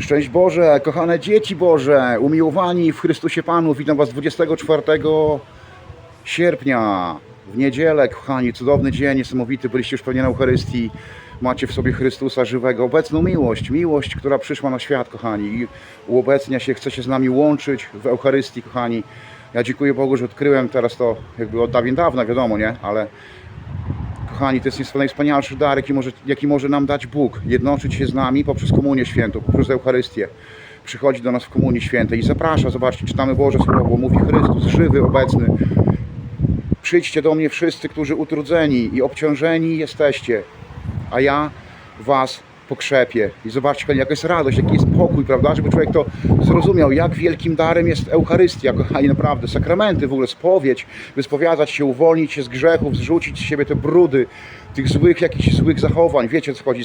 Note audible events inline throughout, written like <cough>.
Szczęść Boże, kochane dzieci Boże, umiłowani w Chrystusie Panu, witam Was 24 sierpnia, w niedzielę, kochani, cudowny dzień, niesamowity, byliście już pewnie na Eucharystii, macie w sobie Chrystusa żywego, obecną miłość, miłość, która przyszła na świat, kochani, i uobecnia się, chce się z nami łączyć w Eucharystii, kochani. Ja dziękuję Bogu, że odkryłem teraz to jakby od dawien dawna, wiadomo, nie? Ale Kochani, to jest najwspanialszy dar, jaki może, jaki może nam dać Bóg. Jednoczyć się z nami poprzez Komunię Świętą, poprzez Eucharystię. Przychodzi do nas w Komunii Świętej i zaprasza, zobaczcie, czytamy Boże Słowo, mówi Chrystus, żywy, obecny. Przyjdźcie do mnie wszyscy, którzy utrudzeni i obciążeni jesteście, a ja was pokrzepię. I zobaczcie, jaka jest radość, jaki jest pokój, prawda? Żeby człowiek to zrozumiał, jak wielkim darem jest Eucharystia, kochani, naprawdę. Sakramenty, w ogóle spowiedź, wyspowiadać się, uwolnić się z grzechów, zrzucić z siebie te brudy, tych złych, jakichś złych zachowań. Wiecie, co chodzi?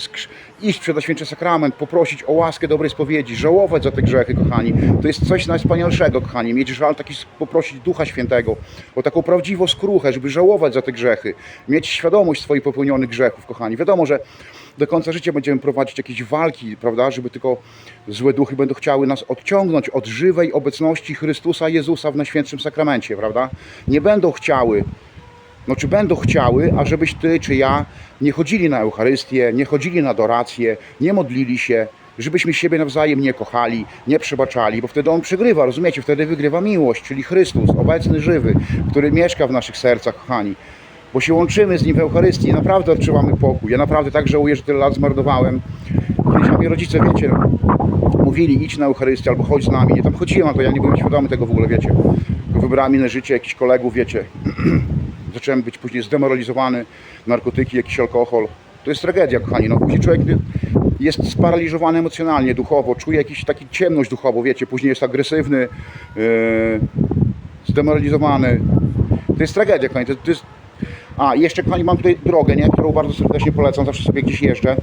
Iść przed Święty Sakrament, poprosić o łaskę dobrej spowiedzi, żałować za te grzechy, kochani. To jest coś najwspanialszego, kochani. Mieć żal taki, poprosić Ducha Świętego o taką prawdziwą skruchę, żeby żałować za te grzechy. Mieć świadomość swoich popełnionych grzechów, kochani. Wiadomo, że do końca życia będziemy prowadzić jakieś walki, prawda, żeby tylko złe duchy będą chciały nas odciągnąć od żywej obecności Chrystusa Jezusa w Najświętszym Sakramencie, prawda? Nie będą chciały, no czy będą chciały, ażebyś ty czy ja nie chodzili na Eucharystię, nie chodzili na adorację, nie modlili się, żebyśmy siebie nawzajem nie kochali, nie przebaczali, bo wtedy On przegrywa, rozumiecie? Wtedy wygrywa miłość, czyli Chrystus, obecny, żywy, który mieszka w naszych sercach, kochani bo się łączymy z Nim w Eucharystii i naprawdę odczuwamy pokój. Ja naprawdę tak żałuję, że tyle lat zmarnowałem. Kiedyś mi rodzice, wiecie, mówili idź na Eucharystię albo chodź z nami. Nie tam chodziłem, a to ja nie byłem świadomy tego w ogóle, wiecie. Wybrałem inne życie, jakichś kolegów, wiecie. <clears throat> Zacząłem być później zdemoralizowany, narkotyki, jakiś alkohol. To jest tragedia, kochani. No, później człowiek jest sparaliżowany emocjonalnie, duchowo, czuje jakiś taki ciemność duchowo, wiecie. Później jest agresywny, yy, zdemoralizowany. To jest tragedia, kochani. To, to jest, a, jeszcze kochani, mam tutaj drogę, nie? którą bardzo serdecznie polecam, zawsze sobie gdzieś jeżdżę.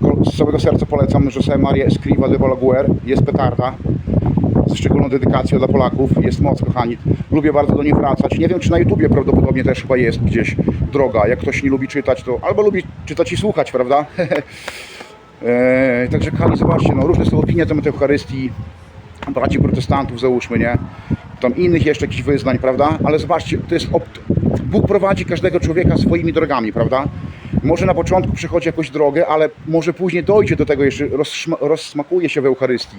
Ko- Z całego serca polecam José Maria Escriva de Balaguer. Jest petarda. Z szczególną dedykacją dla Polaków. Jest moc, kochani. Lubię bardzo do niej wracać. Nie wiem, czy na YouTubie prawdopodobnie też chyba jest gdzieś droga. Jak ktoś nie lubi czytać, to albo lubi czytać i słuchać, prawda? Eee, <laughs> także kochani, zobaczcie, no, różne są opinie na temat Eucharystii. Braci protestantów, załóżmy, nie? Tam innych jeszcze jakichś wyznań, prawda? Ale zobaczcie, to jest. Bóg prowadzi każdego człowieka swoimi drogami, prawda? Może na początku przechodzi jakąś drogę, ale może później dojdzie do tego jeszcze, rozsmakuje się w Eucharystii.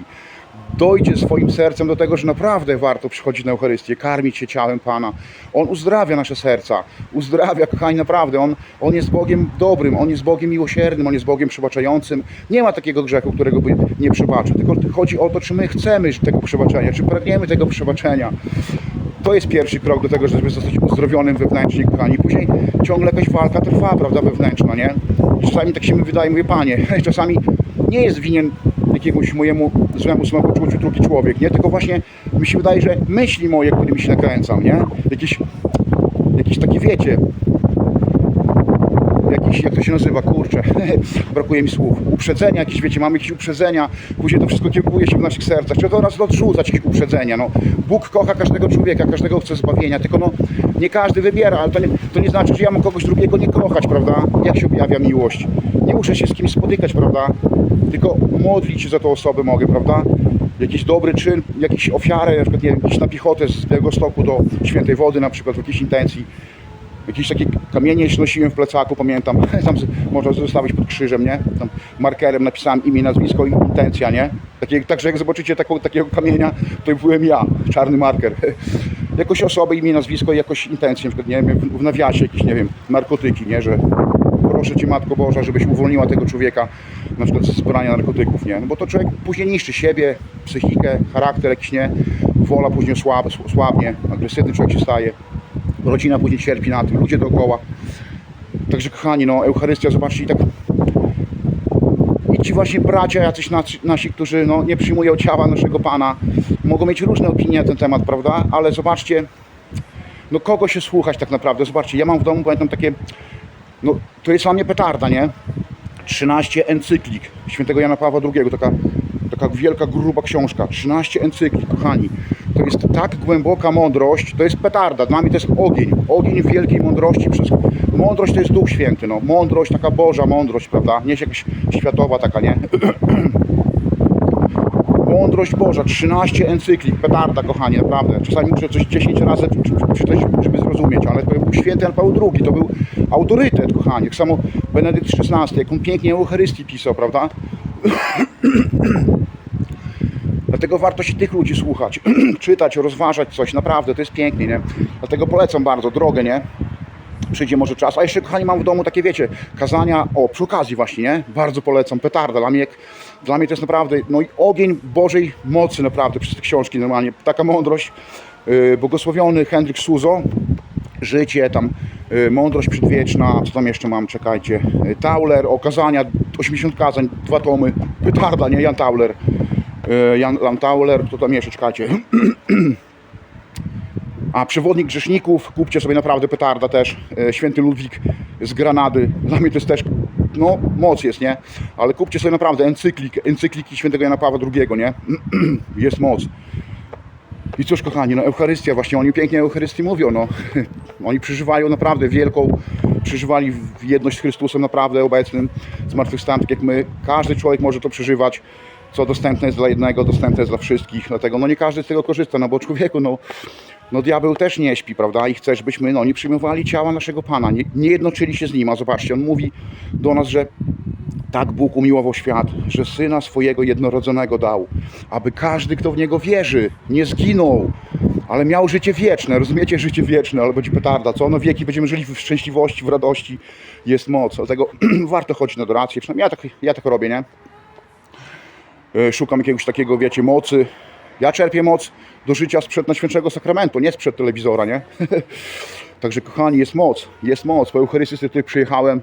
Dojdzie swoim sercem do tego, że naprawdę warto przychodzić na Eucharystię, karmić się ciałem Pana. On uzdrawia nasze serca, uzdrawia, kochani, naprawdę. On, on jest Bogiem dobrym, On jest Bogiem miłosiernym, On jest Bogiem przebaczającym. Nie ma takiego grzechu, którego by nie przebaczył. Tylko chodzi o to, czy my chcemy tego przebaczenia, czy pragniemy tego przebaczenia. To jest pierwszy krok do tego, żeby zostać uzdrowionym wewnętrznie, kochani. Później ciągle jakaś walka trwa, prawda, wewnętrzna, nie? Czasami tak się mi wydaje, mówię, Panie, <laughs> czasami nie jest winien jakiemuś mojemu złemu samopoczuciu drugi człowiek, nie? Tylko właśnie mi się wydaje, że myśli moje, którymi się nakręcam, nie? Jakieś, jakieś takie, wiecie, jakiś, jak to się nazywa, kurczę, <laughs> brakuje mi słów, uprzedzenia jakieś, wiecie, mamy jakieś uprzedzenia, później to wszystko kiełkuje się w naszych sercach, trzeba raz odrzucać jakieś uprzedzenia, no. Bóg kocha każdego człowieka, każdego chce zbawienia, tylko no, nie każdy wybiera, ale to nie, to nie znaczy, że ja mam kogoś drugiego nie kochać, prawda, jak się objawia miłość, nie muszę się z kimś spotykać, prawda, tylko modlić się za tą osobę mogę, prawda, jakiś dobry czyn, jakiś ofiarę, na przykład, nie wiem, iść na piechotę z Białegostoku do Świętej Wody, na przykład w jakiejś intencji, Jakieś takie kamienie nosiłem w plecaku, pamiętam. <laughs> Tam można zostawić pod krzyżem, nie? Tam markerem napisałem imię, nazwisko i intencja, nie? Takie, także jak zobaczycie taką, takiego kamienia, to byłem ja, czarny marker. <laughs> Jakoś osobę, imię, nazwisko i jakoś intencję, na przykład, nie wiem, w nawiasie jakieś, nie wiem, narkotyki, nie? Że proszę Cię Matko Boża, żebyś uwolniła tego człowieka na przykład ze zbrania narkotyków, nie? No bo to człowiek później niszczy siebie, psychikę, charakter jakiś, nie? Wola później słab, słabnie, agresywny człowiek się staje rodzina później cierpi na tym, ludzie dookoła. Także kochani, no Eucharystia, zobaczcie i tak i ci właśnie bracia jacyś nasi, nasi którzy no, nie przyjmują ciała naszego Pana, mogą mieć różne opinie na ten temat, prawda? Ale zobaczcie, no kogo się słuchać tak naprawdę? Zobaczcie, ja mam w domu, pamiętam takie, no to jest dla mnie petarda, nie? 13 encyklik świętego Jana Pawła II, taka, taka wielka, gruba książka, 13 encyklik, kochani. To jest tak głęboka mądrość, to jest petarda, dla mnie to jest ogień, ogień wielkiej mądrości, przez mądrość to jest Duch Święty, no, mądrość, taka Boża mądrość, prawda, nie jest jakaś światowa taka, nie? <clears throat> Mądrość Boża, 13 encyklik, petarda, kochani, naprawdę. Czasami muszę coś 10 razy czy- czy- czytać, żeby zrozumieć, ale to był święty Jan Paweł II, to był autorytet, kochani. Tak samo Benedykt XVI, jak on pięknie o Eucharystii pisał, prawda? <clears throat> Dlatego warto się tych ludzi słuchać, <clears throat> czytać, rozważać coś, naprawdę, to jest pięknie, nie? Dlatego polecam bardzo drogę, nie? Przyjdzie może czas. A jeszcze, kochani, mam w domu takie, wiecie, kazania, o, przy okazji właśnie, nie? Bardzo polecam, petarda. Dla mnie, dla mnie to jest naprawdę, no i ogień Bożej mocy, naprawdę, przez te książki normalnie. Taka mądrość, yy, błogosławiony Henryk Suzo, życie, tam y, mądrość przedwieczna, co tam jeszcze mam, czekajcie, y, Tauler, okazania, 80 kazań, dwa tomy, petarda, nie, Jan Tauler, y, Jan, Jan Tauler, to tam jeszcze, czekajcie, <clears throat> a przewodnik grzeszników, kupcie sobie naprawdę petarda też, y, święty Ludwik z Granady, dla mnie to jest też, no, moc jest, nie, ale kupcie sobie naprawdę encyklik, encykliki świętego Jana Pawła II, nie, <clears throat> jest moc. I cóż, kochani, no Eucharystia, właśnie oni pięknie o Eucharystii mówią, no. <laughs> Oni przeżywają naprawdę wielką, przeżywali jedność z Chrystusem naprawdę obecnym, zmartwychwstałym, tak jak my. Każdy człowiek może to przeżywać, co dostępne jest dla jednego, dostępne jest dla wszystkich, dlatego no nie każdy z tego korzysta, no bo człowieku, no, no diabeł też nie śpi, prawda, i chce, żebyśmy, no, nie przyjmowali ciała naszego Pana, nie, nie jednoczyli się z Nim, a zobaczcie, On mówi do nas, że tak Bóg umiłował świat, że Syna swojego jednorodzonego dał, aby każdy, kto w Niego wierzy, nie zginął, ale miał życie wieczne. Rozumiecie? Życie wieczne, ale będzie petarda. Co? No wieki będziemy żyli w szczęśliwości, w radości. Jest moc. Dlatego <clears throat> warto chodzić na adorację. Przynajmniej ja tak, ja tak robię, nie? E, Szukam jakiegoś takiego, wiecie, mocy. Ja czerpię moc do życia sprzed Najświętszego Sakramentu, nie sprzed telewizora, nie? <laughs> Także kochani, jest moc, jest moc. Po Eucharystii sobie tutaj przyjechałem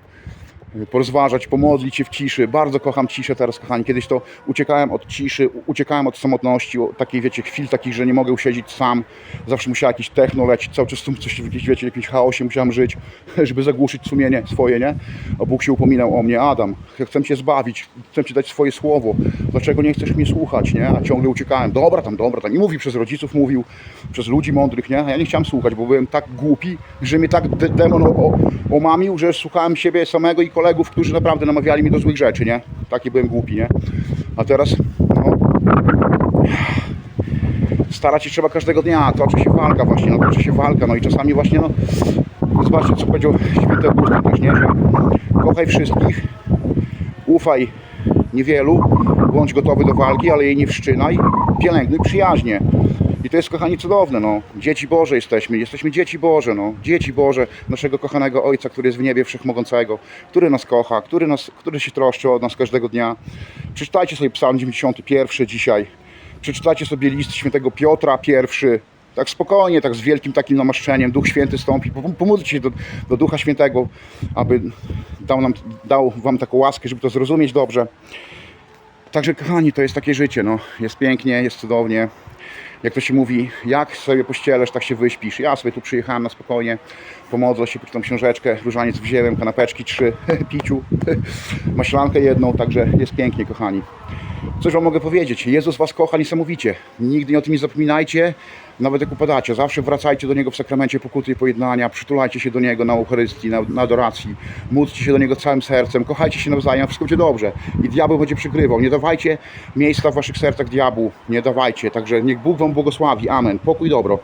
porozważać, pomodlić się w ciszy. Bardzo kocham ciszę teraz, kochani. Kiedyś to uciekałem od ciszy, uciekałem od samotności, takiej, wiecie, chwil takich, że nie mogę usiedzieć sam. Zawsze musiała jakiś techno lecieć, cały czas coś, w jakimś, wiecie, jakimś chaosie musiałem żyć, <laughs> żeby zagłuszyć sumienie swoje, nie? A Bóg się upominał o mnie, Adam, chcę Cię zbawić, chcę Ci dać swoje słowo. Dlaczego nie chcesz mnie słuchać, nie? A ciągle uciekałem. Dobra tam, dobra tam. I mówi przez rodziców, mówił, przez ludzi mądrych, nie? A ja nie chciałem słuchać, bo byłem tak głupi, że mnie tak de- demon omamił, że słuchałem siebie samego i kolegów, którzy naprawdę namawiali mnie do złych rzeczy, nie? Taki byłem głupi, nie? A teraz, no, starać się trzeba każdego dnia, toczy się walka właśnie, no toczy się walka, no i czasami właśnie, no, zobaczcie, co powiedział święty Augustyn też, nie, że kochaj wszystkich, ufaj niewielu, bądź gotowy do walki, ale jej nie wszczynaj, pielęgnuj przyjaźnie. I to jest, kochani, cudowne, no. Dzieci Boże jesteśmy, jesteśmy dzieci Boże, no. Dzieci Boże, naszego kochanego Ojca, który jest w niebie wszechmogącego, który nas kocha, który, nas, który się troszczy od nas każdego dnia. Przeczytajcie sobie Psalm 91 dzisiaj. Przeczytajcie sobie list świętego Piotra pierwszy. Tak spokojnie, tak z wielkim takim namaszczeniem. Duch Święty stąpi. Pom- Pomódlcie się do, do Ducha Świętego, aby dał, nam, dał Wam taką łaskę, żeby to zrozumieć dobrze. Także kochani, to jest takie życie, no. Jest pięknie, jest cudownie. Jak to się mówi, jak sobie pościelesz, tak się wyśpisz. Ja sobie tu przyjechałem na spokojnie, pomodlę się, poczytam książeczkę, różaniec wziąłem, kanapeczki trzy, <laughs> piciu, <laughs> maślankę jedną, także jest pięknie, kochani. Coś Wam mogę powiedzieć, Jezus Was kocha niesamowicie. Nigdy o tym nie zapominajcie, nawet jak upadacie. Zawsze wracajcie do Niego w sakramencie pokuty i pojednania, przytulajcie się do Niego na Eucharystii, na, na adoracji, módlcie się do Niego całym sercem, kochajcie się nawzajem, wszystko będzie dobrze. I diabeł będzie przygrywał. Nie dawajcie miejsca w Waszych sercach diabłu, nie dawajcie. Także niech Bóg Wam błogosławi. Amen. Pokój dobro.